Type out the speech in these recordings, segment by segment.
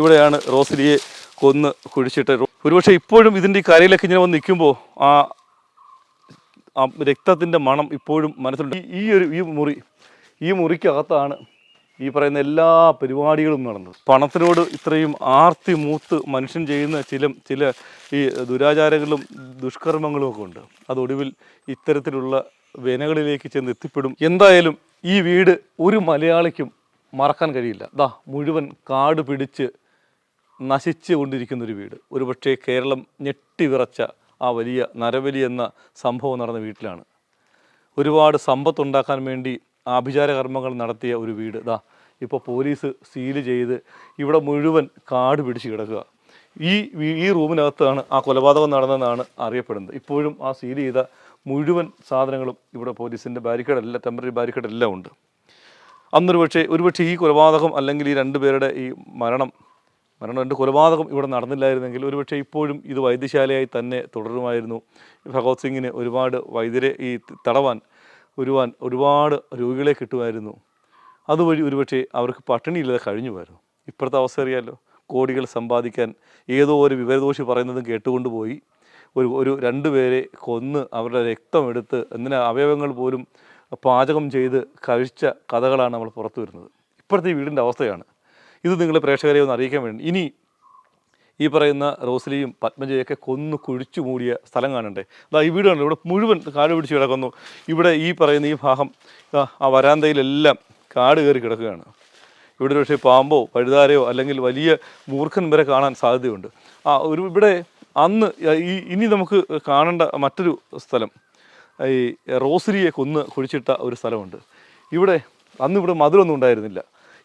ഇവിടെയാണ് റോസലിയെ കൊന്ന് കുഴിച്ചിട്ട്. ഒരുപക്ഷെ ഇപ്പോഴും ഇതിന്റെ ഈ കരയിലൊക്കെ ഇങ്ങനെ വന്ന് നിൽക്കുമ്പോൾ ആ ആ രക്തത്തിന്റെ മണം ഇപ്പോഴും മനസ്സിലുണ്ട്. ഈ- ഒരു ഈ മുറി ഈ മുറിക്കകത്താണ് ഈ പറയുന്ന എല്ലാ പരിപാടികളും നടന്നത്. പണത്തിനോട് ഇത്രയും ആർത്തി മൂത്ത് മനുഷ്യൻ ചെയ്യുന്ന ചില ചില ഈ ദുരാചാരങ്ങളും ദുഷ്കർമ്മങ്ങളും ഒക്കെ ഉണ്ട്. അതൊടുവിൽ ഇത്തരത്തിലുള്ള വേനകളിലേക്ക് ചെന്ന് എത്തിപ്പെടും. എന്തായാലും ഈ വീട് ഒരു മലയാളിക്കും മറക്കാൻ കഴിയില്ല. ദാ മുഴുവൻ കാട് പിടിച്ച് നശിച്ചു കൊണ്ടിരിക്കുന്ന ഒരു വീട്. ഒരുപക്ഷെ കേരളം ഞെട്ടിവിറച്ച ആ വലിയ നരബലി എന്ന സംഭവം നടന്ന വീട്ടിലാണ്. ഒരുപാട് സമ്പത്തുണ്ടാക്കാൻ വേണ്ടി ആഭിചാര കർമ്മങ്ങൾ നടത്തിയ ഒരു വീട്. ഇതാ ഇപ്പോൾ പോലീസ് സീൽ ചെയ്ത് ഇവിടെ മുഴുവൻ കാട് പിടിച്ച് കിടക്കുക. ഈ ഈ റൂമിനകത്താണ് ആ കൊലപാതകം നടന്നതെന്നാണ് അറിയപ്പെടുന്നത്. ഇപ്പോഴും ആ സീൽ ചെയ്ത മുഴുവൻ സാധനങ്ങളും ഇവിടെ പോലീസിന്റെ ബാരിക്കേഡ് എല്ലാം ടെമ്പററി ബാരിക്കേഡ് എല്ലാം ഉണ്ട്. അന്നൊരു പക്ഷേ ഒരുപക്ഷെ ഈ കൊലപാതകം അല്ലെങ്കിൽ ഈ രണ്ടുപേരുടെ ഈ മരണം മരണം എന്റെ കൊലപാതകം ഇവിടെ നടന്നില്ലായിരുന്നെങ്കിൽ ഒരുപക്ഷെ ഇപ്പോഴും ഇത് വൈദ്യശാലയായി തന്നെ തുടരുമായിരുന്നു. ഭഗവത് സിംഗിന് ഒരുപാട് വൈദ്യരെ ഈ തടവാൻ ഒരുവാൻ ഒരുപാട് രോഗികളെ കിട്ടുമായിരുന്നു. അതുവഴി ഒരുപക്ഷെ അവർക്ക് പട്ടിണിയില്ലാതെ കഴിഞ്ഞു പോയിരുന്നു ഇപ്പോഴത്തെ അവസ്ഥ അറിയാമല്ലോ കോടികൾ സമ്പാദിക്കാൻ ഏതോ ഒരു വിവരദോഷി പറയുന്നതും കേട്ടുകൊണ്ട് പോയി. ഒരു ഒരു രണ്ടുപേരെ കൊന്ന് അവരുടെ രക്തം എടുത്ത് എന്തിനാ അവയവങ്ങൾ പോലും പാചകം ചെയ്ത് കഴിച്ച കഥകളാണ് നമ്മൾ പുറത്തു വരുന്നത്. ഇപ്പോഴത്തെ ഈ വീടിന്റെ അവസ്ഥയാണ്. ഇത് നിങ്ങൾ പ്രേക്ഷകരെ ഒന്ന് അറിയിക്കാൻ വേണ്ടി. ഇനി ഈ പറയുന്ന റോസ്ലിയും പത്മജയൊക്കെ കൊന്നു കുഴിച്ചു മൂടിയ സ്ഥലം കാണണ്ടേ? അതാ ഈ വീട് കണ്ടോ? ഇവിടെ മുഴുവൻ കാട് പിടിച്ച് കിടക്കുന്നു. ഇവിടെ ഈ പറയുന്ന ഈ ഭാഗം ആ, വരാന്തയിലെല്ലാം കാട് കയറി കിടക്കുകയാണ്. ഇവിടെ പക്ഷേ പാമ്പോ പഴുതാരയോ അല്ലെങ്കിൽ വലിയ മൂർഖൻ വരെ കാണാൻ സാധ്യതയുണ്ട്. ആ ഒരു ഇവിടെ അന്ന് ഈ ഇനി നമുക്ക് കാണേണ്ട മറ്റൊരു സ്ഥലം ഈ റോസരിയെ കൊന്ന് കുഴിച്ചിട്ട ഒരു സ്ഥലമുണ്ട്. ഇവിടെ അന്ന് ഇവിടെ മധുരമൊന്നും ഉണ്ടായിരുന്നില്ല.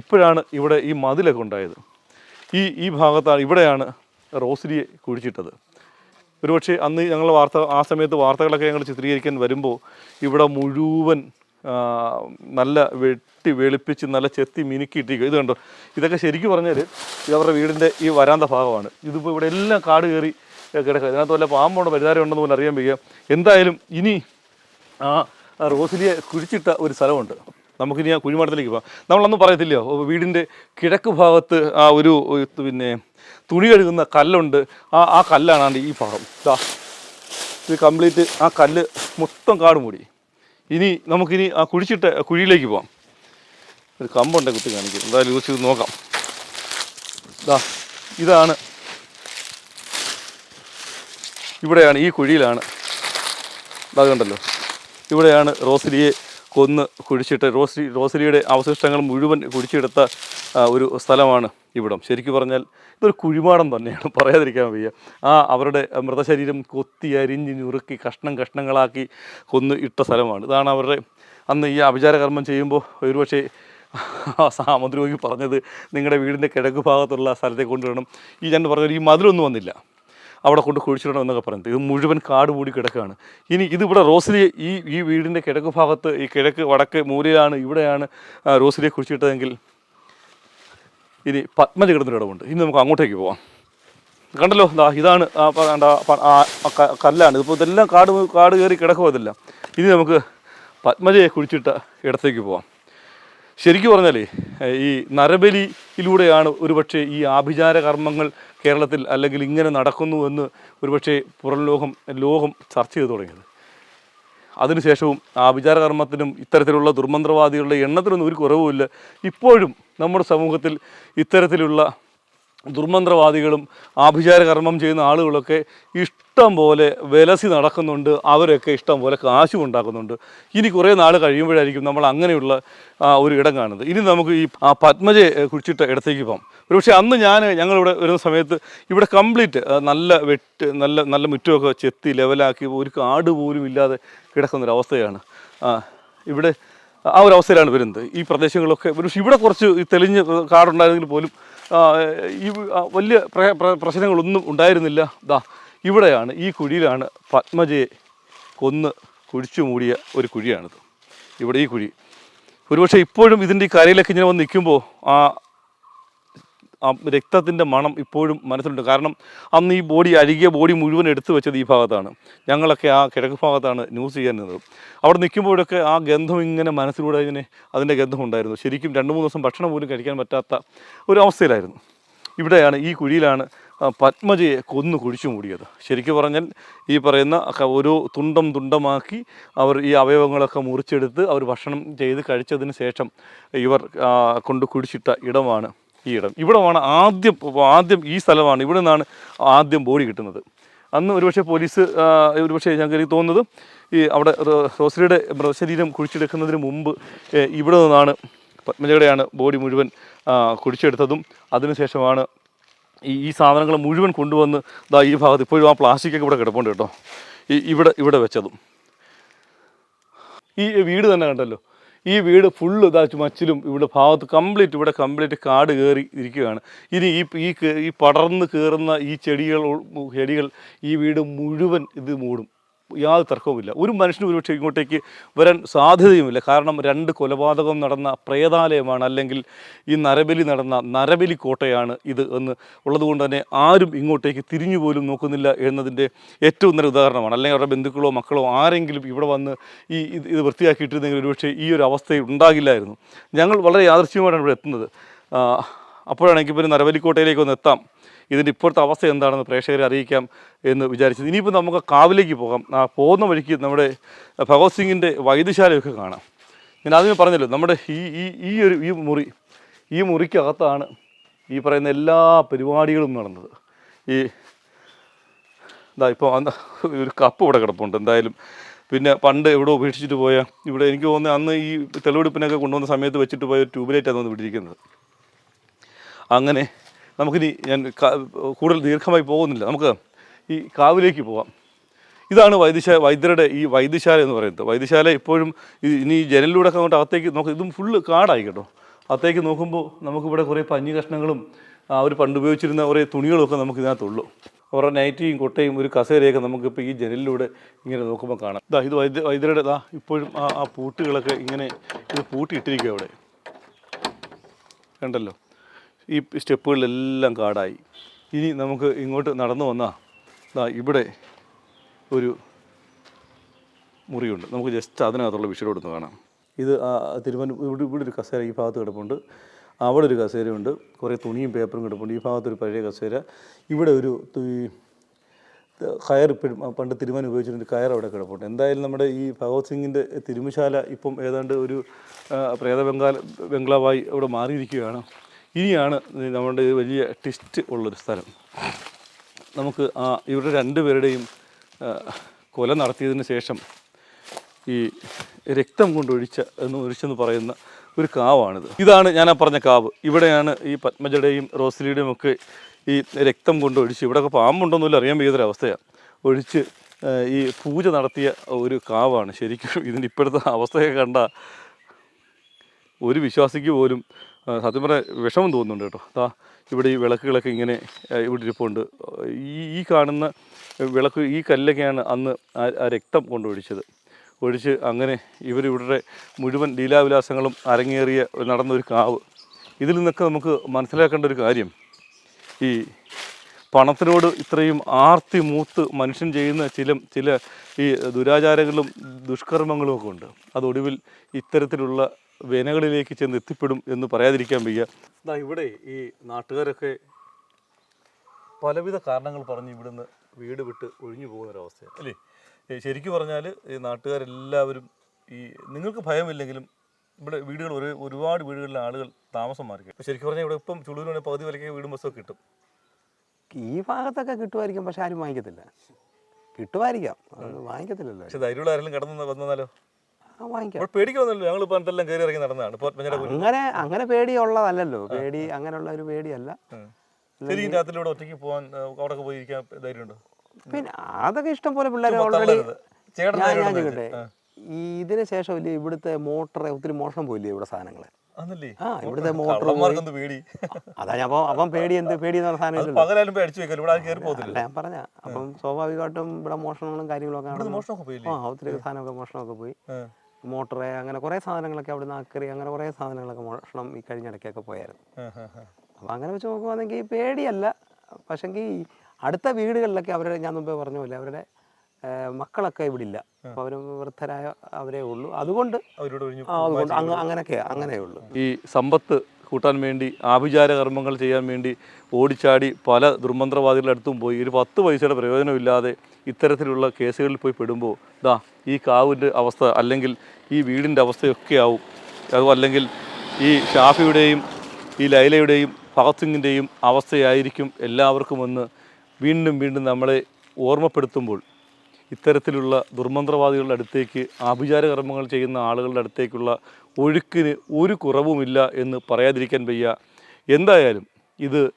ഇപ്പോഴാണ് ഇവിടെ ഈ മതിലൊക്കെ ഉണ്ടായത്. ഈ ഈ ഭാഗത്താണ് ഇവിടെയാണ് റോസരിയെ കുഴിച്ചിട്ടത്. ഒരുപക്ഷെ അന്ന് ഞങ്ങൾ വാർത്ത ആ സമയത്ത് വാർത്തകളൊക്കെ ഞങ്ങൾ ചിത്രീകരിക്കാൻ വരുമ്പോൾ ഇവിടെ മുഴുവൻ നല്ല വെട്ടി വെളുപ്പിച്ച് നല്ല ചെത്തി മിനുക്കിയിട്ടിരിക്കും ഇത് കണ്ടോ? ഇതൊക്കെ ശരിക്കും പറഞ്ഞാൽ ഇത് അവരുടെ വീടിന്റെ ഈ വരാന്ത ഭാഗമാണ്. ഇതിപ്പോൾ ഇവിടെ എല്ലാം കാട് കയറി കിടക്കുക. ഇതിനകത്ത് വല്ല പാമ്പുണ്ടോ? പരിതാരം ഉണ്ടെന്ന് പോലും അറിയാൻ വയ്യ. എന്തായാലും ഇനി ആ റോസിലിയെ കുഴിച്ചിട്ട ഒരു സ്ഥലമുണ്ട്. നമുക്കിനി ആ കുഴിമാടത്തിലേക്ക് പോകാം. നമ്മളൊന്നും പറയത്തില്ലയോ? വീടിന്റെ കിഴക്ക് ഭാഗത്ത് ആ ഒരു പിന്നെ തുണി കഴുകുന്ന കല്ലുണ്ട്. ആ ആ കല്ലാണ് ഈ ഭാഗം ഇതാ ഇത് കംപ്ലീറ്റ് ആ കല്ല് മൊത്തം കാട് മൂടി. ഇനി നമുക്കിനി ആ കുഴിച്ചിട്ട കുഴിയിലേക്ക് പോകാം. ഒരു കമ്പുണ്ട് കുത്തി കാണിക്കും എന്തായാലും യൂസ് ചെയ്ത് നോക്കാം. ഇതാ ഇതാണ് ഇവിടെയാണ് ഈ കുഴിയിലാണ്. അത് കണ്ടല്ലോ ഇവിടെയാണ് റോസലിയെ കൊന്ന് കുഴിച്ചിട്ട് റോസരി റോസലിയുടെ അവശിഷ്ടങ്ങൾ മുഴുവൻ കുഴിച്ചെടുത്ത ഒരു സ്ഥലമാണ് ഇവിടം. ശരിക്കും പറഞ്ഞാൽ ഇതൊരു കുഴിമാടം തന്നെയാണ്. പറയാതിരിക്കാൻ വയ്യ. ആ അവരുടെ മൃതശരീരം കൊത്തി അരിഞ്ഞ് ഞുറുക്കി കഷ്ണം കഷ്ണങ്ങളാക്കി കൊന്ന് ഇട്ട സ്ഥലമാണ്. ഇതാണ് അവരുടെ അന്ന് ഈ അഭിചാരകർമ്മം ചെയ്യുമ്പോൾ ഒരുപക്ഷെ ആ സാമുദ്രോഗി പറഞ്ഞത് നിങ്ങളുടെ വീടിന്റെ കിഴക്ക് ഭാഗത്തുള്ള സ്ഥലത്തെ കൊണ്ടുവരണം. ഈ ഞാൻ പറഞ്ഞ ഈ മതിലൊന്നും വന്നില്ല. അവിടെ കൊണ്ട് കുഴിച്ചിടണം എന്നൊക്കെ പറയുന്നത്. ഇത് മുഴുവൻ കാട് കൂടി കിടക്കുകയാണ്. ഇനി ഇതിവിടെ റോസിലിയെ ഈ ഈ വീടിന്റെ കിഴക്ക് ഭാഗത്ത് ഈ കിഴക്ക് വടക്ക് മൂലയാണ് ഇവിടെയാണ് റോസിലിയെ കുഴിച്ചിട്ടതെങ്കിൽ ഇനി പത്മജ കിടന്നിടമുണ്ട് ഇനി നമുക്ക് അങ്ങോട്ടേക്ക് പോവാം. കണ്ടല്ലോ ദാ ഇതാണ് കല്ലാണ്. ഇതിപ്പോൾ ഇതെല്ലാം കാട് കാട് കയറി ഇതെല്ലാം. ഇനി നമുക്ക് പത്മജയെ കുഴിച്ചിട്ട ഇടത്തേക്ക് പോവാം. ശരിക്കും പറഞ്ഞാലേ ഈ നരബലിയിലൂടെയാണ് ഒരുപക്ഷെ ഈ ആഭിചാര കർമ്മങ്ങൾ കേരളത്തിൽ അല്ലെങ്കിൽ ഇങ്ങനെ നടക്കുന്നു എന്ന് ഒരുപക്ഷെ പുറം ലോകം ലോകം ചർച്ച ചെയ്തു തുടങ്ങിയത്. അതിനുശേഷവും ആഭിചാര കർമ്മത്തിനും ഇത്തരത്തിലുള്ള ദുർമന്ത്രവാദികളുടെ എണ്ണത്തിനൊന്നും ഒരു കുറവുമില്ല. ഇപ്പോഴും നമ്മുടെ സമൂഹത്തിൽ ഇത്തരത്തിലുള്ള ദുർമന്ത്രവാദികളും ആഭിചാര കർമ്മം ചെയ്യുന്ന ആളുകളൊക്കെ ഇഷ്ടം പോലെ വിലസി നടക്കുന്നുണ്ട്. അവരൊക്കെ ഇഷ്ടം പോലെ കാശും ഉണ്ടാക്കുന്നുണ്ട്. ഇനി കുറേ നാൾ കഴിയുമ്പോഴായിരിക്കും നമ്മൾ അങ്ങനെയുള്ള ഒരു ഇടം കാണുന്നത്. ഇനി നമുക്ക് ഈ പത്മജയെ കുറിച്ചിട്ട് ഇടത്തേക്ക് പോകാം. ഒരുപക്ഷെ അന്ന് ഞാൻ ഞങ്ങളിവിടെ വരുന്ന സമയത്ത് ഇവിടെ കംപ്ലീറ്റ് നല്ല വെട്ട് നല്ല നല്ല മുറ്റമൊക്കെ ചെത്തി ലെവലാക്കി ഒരു കാട് പോലും ഇല്ലാതെ കിടക്കുന്നൊരവസ്ഥയാണ്. ഇവിടെ ആ ഒരു അവസ്ഥയിലാണ് വരുന്നത്. ഈ പ്രദേശങ്ങളൊക്കെ പക്ഷേ ഇവിടെ കുറച്ച് തെളിഞ്ഞ് കാടുണ്ടായിരുന്നെങ്കിൽ പോലും ഈ വലിയ പ്ര- പ്ര- പ്രശ്നങ്ങളൊന്നും ഉണ്ടായിരുന്നില്ല. ദാ ഇവിടെയാണ് ഈ കുഴിയിലാണ് പത്മജയെ കൊന്ന് കുഴിച്ചു മൂടിയ ഒരു കുഴിയാണിത്. ഇവിടെ ഈ കുഴി. ഒരുപക്ഷെ ഇപ്പോഴും ഇതിന്റെ ഈ കരയിലൊക്കെ ഇങ്ങനെ വന്ന് നിൽക്കുമ്പോൾ ആ ആ രക്തത്തിന്റെ മണം ഇപ്പോഴും മനസ്സിലുണ്ട്. കാരണം അന്ന് ഈ ബോഡി അഴുകിയ ബോഡി മുഴുവൻ എടുത്തു വെച്ചത് ഈ ഭാഗത്താണ്. ഞങ്ങളൊക്കെ ആ കിഴക്ക് ഭാഗത്താണ് ന്യൂസ് ചെയ്യാൻ നിന്നത് അവിടെ നിൽക്കുമ്പോഴൊക്കെ ആ ഗന്ധം ഇങ്ങനെ മനസ്സിലൂടെ ഇങ്ങനെ അതിന്റെ ഗന്ധം ഉണ്ടായിരുന്നു. ശരിക്കും രണ്ട് മൂന്ന് ദിവസം ഭക്ഷണം പോലും കഴിക്കാൻ പറ്റാത്ത ഒരു അവസ്ഥയിലായിരുന്നു. ഇവിടെയാണ് ഈ കുഴിയിലാണ് പത്മജയെ കൊന്നു കുഴിച്ചു മൂടിയത്. ശരിക്കും പറഞ്ഞാൽ ഈ പറയുന്ന ഒരു തുണ്ടം തുണ്ടമാക്കി അവർ ഈ അവയവങ്ങളൊക്കെ മുറിച്ചെടുത്ത് അവർ ഭക്ഷണം ചെയ്ത് കഴിച്ചതിന് ശേഷം ഇവർ കൊണ്ട് കുഴിച്ചിട്ട ഇടമാണ് ഈ ഇടം. ഇവിടമാണ് ആദ്യം ആദ്യം ഈ സ്ഥലമാണ് ഇവിടെ നിന്നാണ് ആദ്യം ബോഡി കിട്ടുന്നത്. അന്ന് ഒരുപക്ഷെ പോലീസ് ഒരുപക്ഷെ ഞങ്ങൾക്ക് എനിക്ക് തോന്നുന്നത് ഈ അവിടെ റോസരിയുടെ മൃതശരീരം കുഴിച്ചെടുക്കുന്നതിന് മുമ്പ് ഇവിടെ നിന്നാണ് പത്മജയുടെയാണ് ബോഡി മുഴുവൻ കുഴിച്ചെടുത്തതും. അതിനുശേഷമാണ് ഈ ഈ സാധനങ്ങൾ മുഴുവൻ കൊണ്ടുവന്ന് ഇതാ ഈ ഭാഗത്ത് ഇപ്പോഴും ആ പ്ലാസ്റ്റിക് ഒക്കെ ഇവിടെ കിടപ്പുണ്ട് കേട്ടോ. ഈ ഇവിടെ ഇവിടെ വെച്ചതും. ഈ വീട് തന്നെ കണ്ടല്ലോ. ഈ വീട് ഫുള്ള് ഇതാ മച്ചിലും ഇവിടെ ഭാഗത്ത് കംപ്ലീറ്റ് ഇവിടെ കംപ്ലീറ്റ് കാട് കയറി ഇരിക്കുകയാണ്. ഇനി ഈ ഈ ഈ പടർന്ന് കയറുന്ന ഈ ചെടികൾ ചെടികൾ ഈ വീട് മുഴുവൻ ഇത് മൂടും. യാതൊരു തർക്കവുമില്ല. ഒരു മനുഷ്യനും ഒരുപക്ഷെ ഇങ്ങോട്ടേക്ക് വരാൻ സാധ്യതയുമില്ല. കാരണം രണ്ട് കൊലപാതകം നടന്ന പ്രേതാലയമാണ് അല്ലെങ്കിൽ ഈ നരബലി നടന്ന നരബലി കോട്ടയാണ് ഇത് എന്ന് ഉള്ളതുകൊണ്ട് തന്നെ ആരും ഇങ്ങോട്ടേക്ക് തിരിഞ്ഞു പോലും നോക്കുന്നില്ല എന്നതിന്റെ ഏറ്റവും നല്ല ഉദാഹരണമാണ്. അല്ലെങ്കിൽ അവരുടെ ബന്ധുക്കളോ മക്കളോ ആരെങ്കിലും ഇവിടെ വന്ന് ഈ ഇത് വൃത്തിയാക്കിയിട്ടിരുന്നെങ്കിൽ ഒരുപക്ഷെ ഈ ഒരു അവസ്ഥ ഉണ്ടാകില്ലായിരുന്നു. ഞങ്ങൾ വളരെ യാദൃശ്യമായിട്ടാണ് ഇവിടെ എത്തുന്നത്. അപ്പോഴാണെങ്കിൽ അപ്പോഴാണ് എനിക്ക് പിന്നെ നരബലിക്കോട്ടയിലേക്ക് ഒന്ന് എത്താം. ഇതിന്റെ ഇപ്പോഴത്തെ അവസ്ഥ എന്താണെന്ന് പ്രേക്ഷകരെ അറിയിക്കാം എന്ന് വിചാരിച്ചത് ഇനിയിപ്പോൾ നമുക്ക് കാവിലേക്ക് പോകാം. ആ പോകുന്ന വഴിക്ക് നമ്മുടെ ഭഗവത് സിംഗിന്റെ വൈദ്യശാലയൊക്കെ കാണാം. ഞാൻ ആദ്യമേ പറഞ്ഞല്ലോ നമ്മുടെ ഈ ഈ ഈ ഒരു ഈ മുറി ഈ മുറിക്കകത്താണ് ഈ പറയുന്ന എല്ലാ പരിപാടികളും നടന്നത്. ഈ ഇതാ ഇപ്പോൾ അന്ന് ഒരു കപ്പ് ഇവിടെ കിടപ്പുണ്ട് എന്തായാലും. പിന്നെ പണ്ട് എവിടെ ഉപേക്ഷിച്ചിട്ട് പോയ ഇവിടെ എനിക്ക് തോന്നുന്നത് അന്ന് ഈ തെളിവെടുപ്പിനൊക്കെ കൊണ്ടുവന്ന സമയത്ത് വെച്ചിട്ട് പോയ ഒരു ട്യൂബ്ലൈറ്റാണ് തോന്നുന്നു വിട്ടിരിക്കുന്നത് അങ്ങനെ നമുക്കിനി ഞാൻ കൂടുതൽ ദീർഘമായി പോകുന്നില്ല. നമുക്ക് ഈ കാവിലേക്ക് പോകാം ഇതാണ് വൈദ്യശാല വൈദ്യരുടെ ഈ വൈദ്യശാല എന്ന് പറയുന്നത്. വൈദ്യശാല ഇപ്പോഴും ഇനി ജനലിലൂടെ ഒക്കെ അങ്ങോട്ട് അകത്തേക്ക് നോക്കാം ഇതും ഫുള്ള് കാടായി കേട്ടോ. അകത്തേക്ക് നോക്കുമ്പോൾ നമുക്കിവിടെ കുറേ പഞ്ഞി കഷ്ണങ്ങളും അവർ പണ്ട് ഉപയോഗിച്ചിരുന്ന കുറേ തുണികളൊക്കെ നമുക്ക് ഇതിനകത്തുള്ളൂ. അവരുടെ നൈറ്റിയും കൊട്ടയും ഒരു കസേരയൊക്കെ നമുക്കിപ്പോൾ ഈ ജനലിലൂടെ ഇങ്ങനെ നോക്കുമ്പോൾ കാണാം. ഇതാ ഇത് വൈദ്യ വൈദ്യരുടെ ഇതാ ഇപ്പോഴും ആ ആ പൂട്ടുകളൊക്കെ ഇങ്ങനെ ഇത് പൂട്ടിയിട്ടിരിക്കുക അവിടെ. കണ്ടല്ലോ? ഈ സ്റ്റെപ്പുകളിലെല്ലാം കാടായി. ഇനി നമുക്ക് ഇങ്ങോട്ട് നടന്നു വന്നാൽ ദാ ഇവിടെ ഒരു മുറിയുണ്ട്. നമുക്ക് ജസ്റ്റ് അതിനകത്തുള്ള വിഷയം ഒന്ന് കാണാം. ഇത് ആ തിരുവന ഇവിടെ ഇവിടെ ഒരു കസേര ഈ ഭാഗത്ത് കിടപ്പുണ്ട്. അവിടെ ഒരു കസേരയുണ്ട്. കുറേ തുണിയും പേപ്പറും കിടപ്പുണ്ട്. ഈ ഭാഗത്തൊരു പഴയ കസേര. ഇവിടെ ഒരു കയർ ഇപ്പോഴും പണ്ട് തിരുമാനം ഉപയോഗിച്ചിരുന്ന കയർ അവിടെ കിടപ്പുണ്ട്. എന്തായാലും നമ്മുടെ ഈ ഭഗവത് സിംഗിന്റെ തിരുമശാല ഇപ്പം ഏതാണ്ട് ഒരു പ്രേത ബംഗാൾ ബംഗ്ലാവായി അവിടെ മാറിയിരിക്കുകയാണ്. ഇനിയാണ് നമ്മുടെ വലിയ ട്വിസ്റ്റ് ഉള്ളൊരു സ്ഥലം. നമുക്ക് ആ ഇവരുടെ രണ്ടുപേരുടെയും കൊല നടത്തിയതിന് ശേഷം ഈ രക്തം കൊണ്ടൊഴിച്ച എന്ന് ഒഴിച്ചെന്ന് പറയുന്ന ഒരു കാവാണിത്. ഇതാണ് ഞാൻ ആ പറഞ്ഞ കാവ്. ഇവിടെയാണ് ഈ പത്മജയുടെയും റോസലിയുടെയും ഒക്കെ ഈ രക്തം കൊണ്ട് ഒഴിച്ച് ഇവിടെയൊക്കെ പാമ്പുണ്ടോന്നുമില്ല അറിയാൻ വയ്യാത്തൊരവസ്ഥയാണ് ഒഴിച്ച് ഈ പൂജ നടത്തിയ ഒരു കാവാണ്. ശരിക്കും ഇതിന്റെ ഇപ്പോഴത്തെ അവസ്ഥയൊക്കെ കണ്ട ഒരു വിശ്വാസിക്ക് പോലും സത്യം പറഞ്ഞാൽ വിഷമം തോന്നുന്നുണ്ട് കേട്ടോ. ദാ ഇവിടെ ഈ വിളക്കുകളൊക്കെ ഇങ്ങനെ ഇവിടെ ഇരിപ്പുണ്ട്. ഈ ഈ കാണുന്ന വിളക്ക് ഈ കല്ലൊക്കെയാണ് അന്ന് ആ രക്തം കൊണ്ടൊഴിച്ചത് ഒഴിച്ച് അങ്ങനെ ഇവർ ഇവരുടെ മുഴുവൻ ലീലാവിലാസങ്ങളും അരങ്ങേറിയ നടന്നൊരു കാവ്. ഇതിൽ നിന്നൊക്കെ നമുക്ക് മനസ്സിലാക്കേണ്ട ഒരു കാര്യം. ഈ പണത്തിനോട് ഇത്രയും ആർത്തി മൂത്ത് മനുഷ്യൻ ചെയ്യുന്ന ചില ചില ഈ ദുരാചാരങ്ങളും ദുഷ്കർമ്മങ്ങളും ഒക്കെ ഉണ്ട്. അതൊടുവിൽ ഇത്തരത്തിലുള്ള വേനകളിലേക്ക് ചെന്ന് എത്തിപ്പെടും എന്ന് പറയാതിരിക്കാൻ വയ്യ. എന്നാ ഇവിടെ ഈ നാട്ടുകാരൊക്കെ പലവിധ കാരണങ്ങൾ പറഞ്ഞ് ഇവിടുന്ന് വീട് വിട്ട് ഒഴിഞ്ഞു പോകുന്ന ഒരവസ്ഥയാണ് അല്ലേ ശരിക്കും പറഞ്ഞാൽ ഈ നാട്ടുകാരെല്ലാവരും ഈ നിങ്ങൾക്ക് ഭയമില്ലെങ്കിലും ഇവിടെ വീടുകൾ ഒരു ഒരുപാട് വീടുകളിലെ ആളുകൾ താമസം മാറി ഇപ്പം ശരിക്കും പറഞ്ഞാൽ ഇവിടെ ഇപ്പം ചുളൂരിനെ പകുതി വിലയ്ക്ക് വീടും ബസ്സൊക്കെ കിട്ടും. ഈ ഭാഗത്തൊക്കെ കിട്ടുമായിരിക്കും പക്ഷെ ആരും വാങ്ങിക്കത്തില്ല. കിട്ടുമായിരിക്കാം. വാങ്ങിക്കത്തില്ലല്ലോ. പക്ഷെ ധൈര്യമുള്ള ആരെങ്കിലും കടന്നു വന്നാലോ? വാങ്ങിക്കാം. പേടിക്കൊന്നുമില്ല ഞങ്ങൾ കയറി ഇറങ്ങി നടന്നതാണ്. അങ്ങനെ അങ്ങനെ പേടിയുള്ളതല്ലല്ലോ. പേടി അങ്ങനെയുള്ള ഒരു പേടിയല്ല. ശരിക്കും രാത്രിയിലൂടെ ഒറ്റയ്ക്ക് പോകാൻ അവിടെ പോയി ഇരിക്കാൻ ധൈര്യമുണ്ടോ? പിന്നെ അതൊക്കെ ഇഷ്ടം പോലെ പിള്ളേരെ ഓൾറെഡി. ഞാൻ ഞാൻ ചോദിക്കട്ടെ. ഈ ഇതിന് ശേഷം ഇല്ലേ ഇവിടുത്തെ മോട്ടറെ ഒത്തിരി മോഷണം പോയില്ലേ ഇവിടെ സാധനങ്ങൾ ആ ഇവിടുത്തെ മോട്ടർ അതാ ഞാൻ അപ്പം പേടി എന്ത്? പേടി എന്ന് പറഞ്ഞ ഞാൻ പറഞ്ഞ. അപ്പം സ്വാഭാവികമായിട്ടും ഇവിടെ മോഷണങ്ങളും കാര്യങ്ങളൊക്കെ ആ ഒത്തിരി സാധനമൊക്കെ മോഷണമൊക്കെ പോയി. മോട്ടറ് അങ്ങനെ കുറേ സാധനങ്ങളൊക്കെ അവിടെ നിന്ന് ആക്കറി അങ്ങനെ കുറേ സാധനങ്ങളൊക്കെ മോഷണം ഈ കഴിഞ്ഞിടയ്ക്കൊക്കെ പോയായിരുന്നു. അപ്പോൾ അങ്ങനെ വെച്ച് നോക്കുവാണെങ്കിൽ പേടിയല്ല. പക്ഷെങ്കിൽ അടുത്ത വീടുകളിലൊക്കെ അവരുടെ ഞാൻ മുമ്പേ പറഞ്ഞ പോലെ അവരുടെ മക്കളൊക്കെ ഇവിടെ ഇല്ല അപ്പോൾ അവർ വൃദ്ധരായ അവരേ ഉള്ളൂ. അതുകൊണ്ട് അവരോട് ഒഴിഞ്ഞു അതുകൊണ്ട് അങ്ങ് അങ്ങനെയൊക്കെ അങ്ങനെയേ ഉള്ളൂ ഈ സമ്പത്ത് കൂട്ടാൻ വേണ്ടി ആഭിചാര കർമ്മങ്ങൾ ചെയ്യാൻ വേണ്ടി ഓടിച്ചാടി പല ദുർമന്ത്രവാദികളുടെ അടുത്തും പോയി. ഒരു പത്ത് പൈസയുടെ പ്രയോജനമില്ലാതെ ഇത്തരത്തിലുള്ള കേസുകളിൽ പോയി പെടുമ്പോൾ ദാ ഈ കാവിന്റെ അവസ്ഥ അല്ലെങ്കിൽ ഈ വീടിന്റെ അവസ്ഥയൊക്കെ ആവും. അതും അല്ലെങ്കിൽ ഈ ഷാഫിയുടെയും ഈ ലൈലയുടെയും ഭഗത് സിംഗിന്റെയും അവസ്ഥയായിരിക്കും എല്ലാവർക്കുമെന്ന് വീണ്ടും വീണ്ടും നമ്മളെ ഓർമ്മപ്പെടുത്തുമ്പോൾ ഇത്തരത്തിലുള്ള ദുർമന്ത്രവാദികളുടെ അടുത്തേക്ക് ആഭിചാര കർമ്മങ്ങൾ ചെയ്യുന്ന ആളുകളുടെ അടുത്തേക്കുള്ള ഒഴുക്കിന് ഒരു കുറവുമില്ല എന്ന് പറയാതിരിക്കാൻ വയ്യ. എന്തായാലും ഇത്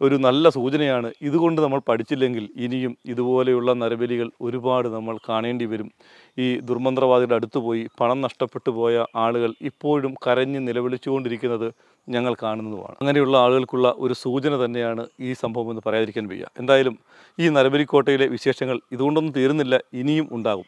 ഒരു നല്ല സൂചനയാണ്. ഇതുകൊണ്ട് നമ്മൾ പഠിച്ചില്ലെങ്കിൽ ഇനിയും ഇതുപോലെയുള്ള നരബലികൾ ഒരുപാട് നമ്മൾ കാണേണ്ടി വരും. ഈ ദുർമന്ത്രവാദിയുടെ അടുത്ത് പോയി പണം നഷ്ടപ്പെട്ടു പോയ ആളുകൾ ഇപ്പോഴും കരഞ്ഞ് നിലവിളിച്ചുകൊണ്ടിരിക്കുന്നത് ഞങ്ങൾ കാണുന്നതുമാണ്. അങ്ങനെയുള്ള ആളുകൾക്കുള്ള ഒരു സൂചന തന്നെയാണ് ഈ സംഭവം എന്ന് പറയാതിരിക്കാൻ വയ്യ. എന്തായാലും ഈ നരബലിക്കോട്ടയിലെ വിശേഷങ്ങൾ ഇതുകൊണ്ടൊന്നും തീരുന്നില്ല ഇനിയും ഉണ്ടാകും.